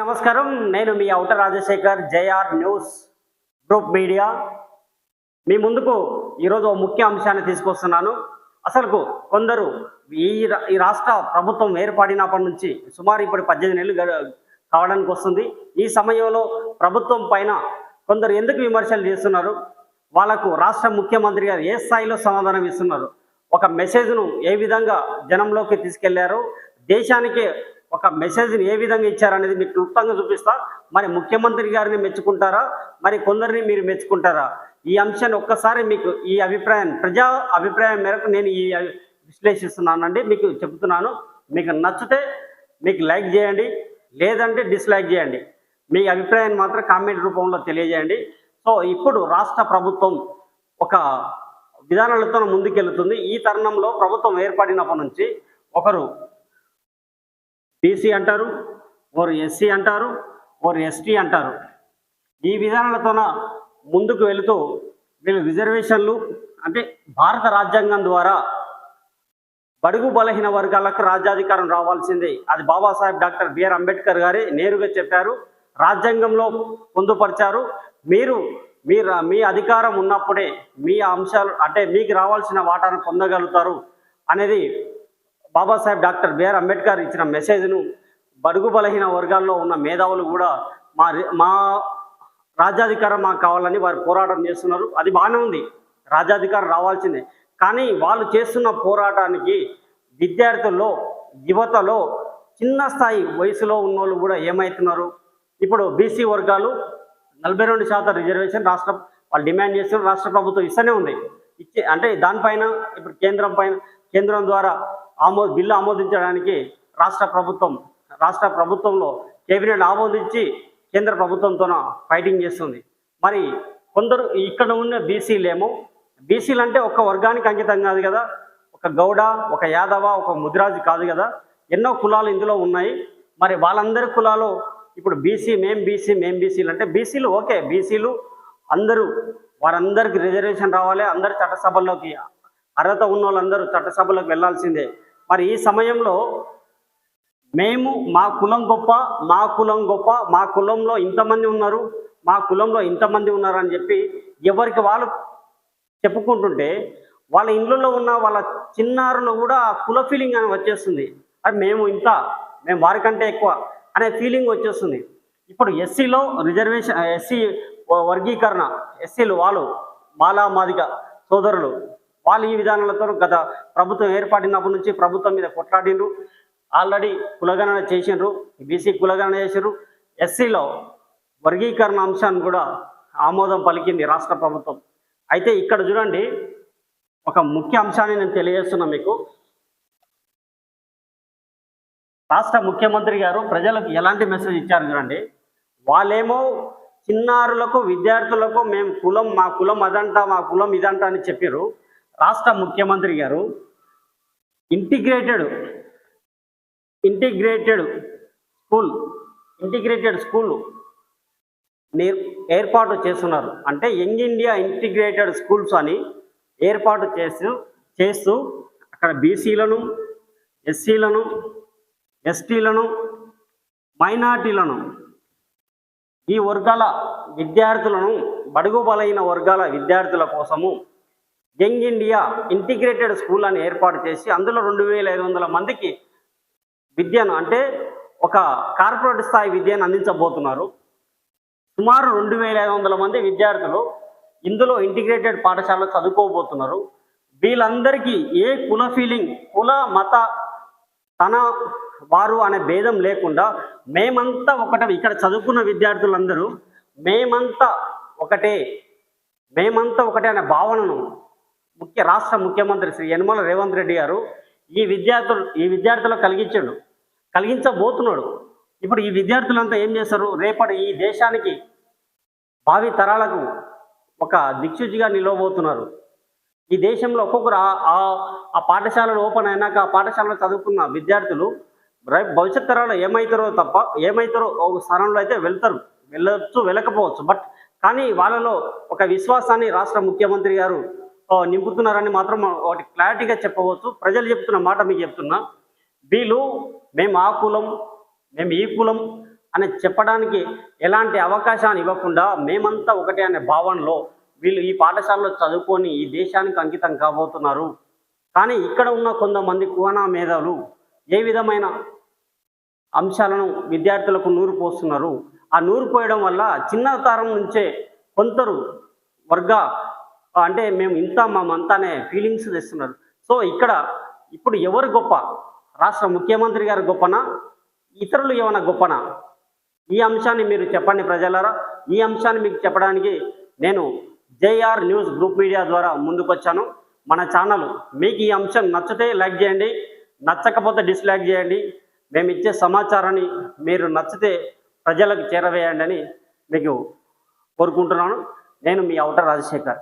నమస్కారం. నేను మీ అవుట Rajasekhar JR news group media. మీ ముందుకు ఈరోజు ఒక ముఖ్య అంశాన్ని తీసుకొస్తున్నాను. అసలుకు కొందరు ఈ ఈ రాష్ట్ర ప్రభుత్వం ఏర్పడినప్పటి నుంచి సుమారు ఇప్పుడు పద్దెనిమిది నెలలు కావడానికి వస్తుంది. ఈ సమయంలో ప్రభుత్వం పైన కొందరు ఎందుకు విమర్శలు చేస్తున్నారు? వాళ్ళకు రాష్ట్ర ముఖ్యమంత్రి గారు ఏ స్థాయిలో సమాధానం ఇస్తున్నారు? ఒక మెసేజ్ను ఏ విధంగా జనంలోకి తీసుకెళ్ళారు? దేశానికి ఒక మెసేజ్ని ఏ విధంగా ఇచ్చారనేది మీకు క్లుప్తంగా చూపిస్తా. మరి ముఖ్యమంత్రి గారిని మెచ్చుకుంటారా? మరి కొందరిని మీరు మెచ్చుకుంటారా? ఈ అంశాన్ని ఒక్కసారి మీకు ఈ అభిప్రాయం ప్రజా అభిప్రాయం మేరకు నేను ఈ విశ్లేషిస్తున్నానండి. మీకు చెబుతున్నాను. మీకు నచ్చితే మీకు లైక్ చేయండి. లేదంటే డిస్లైక్ చేయండి. మీ అభిప్రాయాన్ని మాత్రం కామెంట్ రూపంలో తెలియజేయండి. సో ఇప్పుడు రాష్ట్ర ప్రభుత్వం ఒక విధానాలతో ముందుకెళ్తుంది. ఈ తరుణంలో ప్రభుత్వం ఏర్పడినప్పటి నుంచి ఒకరు బీసీ అంటారు ఓరు ఎస్సీ అంటారు ఓరు ఎస్టీ అంటారు. ఈ విధానాలతోన ముందుకు వెళుతూ వీళ్ళు రిజర్వేషన్లు అంటే భారత రాజ్యాంగం ద్వారా బడుగు బలహీన వర్గాలకు రాజ్యాధికారం రావాల్సిందే. అది బాబాసాహెబ్ డాక్టర్ బిఆర్ అంబేద్కర్ గారే నేరుగా చెప్పారు రాజ్యాంగంలో పొందుపరిచారు. మీరు మీరు మీ అధికారం ఉన్నప్పుడే మీ అంశాలు అంటే మీకు రావాల్సిన వాటాను పొందగలుగుతారు అనేది బాబాసాహెబ్ డాక్టర్ బిఆర్ అంబేద్కర్ ఇచ్చిన మెసేజ్ను బడుగు బలహీన వర్గాల్లో ఉన్న మేధావులు కూడా మా మా రాజ్యాధికారం మాకు కావాలని వారు పోరాటం చేస్తున్నారు. అది బాగానే ఉంది. రాజ్యాధికారం రావాల్సిందే. కానీ వాళ్ళు చేస్తున్న పోరాటానికి విద్యార్థుల్లో యువతలో చిన్న స్థాయి వయసులో ఉన్నోళ్ళు కూడా ఏమవుతున్నారు ఇప్పుడు బీసీ వర్గాలు నలభై రెండు శాతం రిజర్వేషన్ రాష్ట్ర వాళ్ళు డిమాండ్ చేస్తున్నారు. రాష్ట్ర ప్రభుత్వం ఇస్తూనే ఉంది. ఇచ్చే అంటే దానిపైన ఇప్పుడు కేంద్రం పైన కేంద్రం ద్వారా ఆమో బిల్లు ఆమోదించడానికి రాష్ట్ర ప్రభుత్వం రాష్ట్ర ప్రభుత్వంలో కేబినెట్ ఆమోదించి కేంద్ర ప్రభుత్వంతో ఫైటింగ్ చేస్తుంది. మరి కొందరు ఇక్కడ ఉన్న బీసీలేమో బీసీలు అంటే ఒక వర్గానికి అంకితం కాదు కదా. ఒక గౌడ ఒక యాదవ ఒక ముదిరాజు కాదు కదా. ఎన్నో కులాలు ఇందులో ఉన్నాయి. మరి వాళ్ళందరి కులాలు ఇప్పుడు బీసీ మేం బీసీ మేం బీసీలు అంటే బీసీలు ఓకే బీసీలు అందరూ వారందరికి రిజర్వేషన్ రావాలి. అందరు చట్టసభల్లోకి అర్హత ఉన్న వాళ్ళందరూ చట్టసభలోకి వెళ్ళాల్సిందే. మరి ఈ సమయంలో మేము మా కులం గొప్ప మా కులం గొప్ప మా కులంలో ఇంతమంది ఉన్నారు మా కులంలో ఇంతమంది ఉన్నారు అని చెప్పి ఎవరికి వాళ్ళు చెప్పుకుంటుంటే వాళ్ళ ఇండ్లలో ఉన్న వాళ్ళ చిన్నారులు కూడా కుల ఫీలింగ్ అని వచ్చేస్తుంది. అది మేము ఇంత మేము వారికంటే ఎక్కువ అనే ఫీలింగ్ వచ్చేస్తుంది. ఇప్పుడు ఎస్సీలో రిజర్వేషన్ ఎస్సీ వర్గీకరణ ఎస్సీలు వాళ్ళు మాలా మాదిక సోదరులు వాళ్ళు ఈ విధానాలతో గత ప్రభుత్వం ఏర్పడినప్పటి నుంచి ప్రభుత్వం మీద కొట్లాడిండ్రు. ఆల్రెడీ కులగణన చేసిండ్రు. బీసీ కులగణన చేసిండ్రు. ఎస్సీలో వర్గీకరణ అంశాన్ని కూడా ఆమోదం పలికింది రాష్ట్ర ప్రభుత్వం. అయితే ఇక్కడ చూడండి ఒక ముఖ్య అంశాన్ని నేను తెలియజేస్తున్నా మీకు. రాష్ట్ర ముఖ్యమంత్రి గారు ప్రజలకు ఎలాంటి మెసేజ్ ఇచ్చారు చూడండి. వాళ్ళేమో చిన్నారులకు విద్యార్థులకు మేము కులం మా కులం అదంట మా కులం ఇదంట అని చెప్పారు రాష్ట్ర ముఖ్యమంత్రి గారు integrated integrated school integrated school ఏర్పాటు చేస్తున్నారు. అంటే యంగ్ ఇండియా ఇంటిగ్రేటెడ్ స్కూల్స్ అని ఏర్పాటు చేస్తూ చేస్తూ అక్కడ బీసీలను ఎస్సీలను ఎస్టీలను మైనార్టీలను ఈ వర్గాల విద్యార్థులను బడుగు బలైన వర్గాల విద్యార్థుల కోసము యంగ్ ఇండియా ఇంటిగ్రేటెడ్ స్కూల్ అని ఏర్పాటు చేసి అందులో రెండు వేల ఐదు వందల మందికి విద్యను అంటే ఒక కార్పొరేట్ స్థాయి విద్యను అందించబోతున్నారు. సుమారు రెండు వేల ఐదు వందల మంది విద్యార్థులు ఇందులో ఇంటిగ్రేటెడ్ పాఠశాలలో చదువుకోబోతున్నారు. వీళ్ళందరికీ ఏ కుల ఫీలింగ్ కుల మత తన వారు అనే భేదం లేకుండా మేమంతా ఒకటే ఇక్కడ చదువుకున్న విద్యార్థులందరూ మేమంతా ఒకటే మేమంతా ఒకటే అనే భావనను ముఖ్య రాష్ట్ర ముఖ్యమంత్రి శ్రీ యనమల రేవంత్ రెడ్డి గారు ఈ విద్యార్థులు ఈ విద్యార్థులకు కలిగించాడు. కలిగించబోతున్నాడు. ఇప్పుడు ఈ విద్యార్థులంతా ఏం చేస్తారు? రేపటి ఈ దేశానికి భావి తరాలకు ఒక దిక్సూచిగా నిలవబోతున్నారు. ఈ దేశంలో ఒక్కొక్కరు ఆ- ఆ- పాఠశాలలు ఓపెన్ అయినాక ఆ పాఠశాలలో చదువుకున్న విద్యార్థులు రేపు భవిష్యత్ తరాలు ఏమవుతారో తప్ప ఏమవుతారో ఒక స్థానంలో అయితే వెళ్తారు. వెళ్ళొచ్చు వెళ్ళకపోవచ్చు. బట్ కానీ వాళ్ళలో ఒక విశ్వాసాన్ని రాష్ట్ర ముఖ్యమంత్రి గారు నింపుతున్నారని మాత్రం ఒకటి క్లారిటీగా చెప్పవచ్చు. ప్రజలు చెప్తున్న మాట మీకు చెప్తున్నా. వీళ్ళు మేము ఆ కులం మేము ఈ కులం అని చెప్పడానికి ఎలాంటి అవకాశాన్ని ఇవ్వకుండా మేమంతా ఒకటే అనే భావనలో వీళ్ళు ఈ పాఠశాలలో చదువుకొని ఈ దేశానికి అంకితం కాబోతున్నారు. కానీ ఇక్కడ ఉన్న కొంతమంది కుహనా మేధావులు ఏ విధమైన అంశాలను విద్యార్థులకు నూరు పోస్తున్నారు? ఆ నూరు పోయడం వల్ల చిన్న తరం నుంచే కొందరు వర్గ అంటే మేము ఇంత మామంతా అనే ఫీలింగ్స్ తెస్తున్నారు. సో ఇక్కడ ఇప్పుడు ఎవరు గొప్ప? రాష్ట్ర ముఖ్యమంత్రి గారు గొప్పనా? ఇతరులు ఏమైనా గొప్పనా? ఈ అంశాన్ని మీరు చెప్పండి ప్రజలారా. ఈ అంశాన్ని మీకు చెప్పడానికి నేను జేఆర్ న్యూస్ గ్రూప్ మీడియా ద్వారా ముందుకొచ్చాను. మన ఛానల్ మీకు ఈ అంశం నచ్చితే లైక్ చేయండి. నచ్చకపోతే డిస్లైక్ చేయండి. మేము ఇచ్చే సమాచారాన్ని మీరు నచ్చితే ప్రజలకు చేరవేయండి అని మీకు కోరుకుంటున్నాను. నేను మీ అవుటర్ రాజశేఖర్.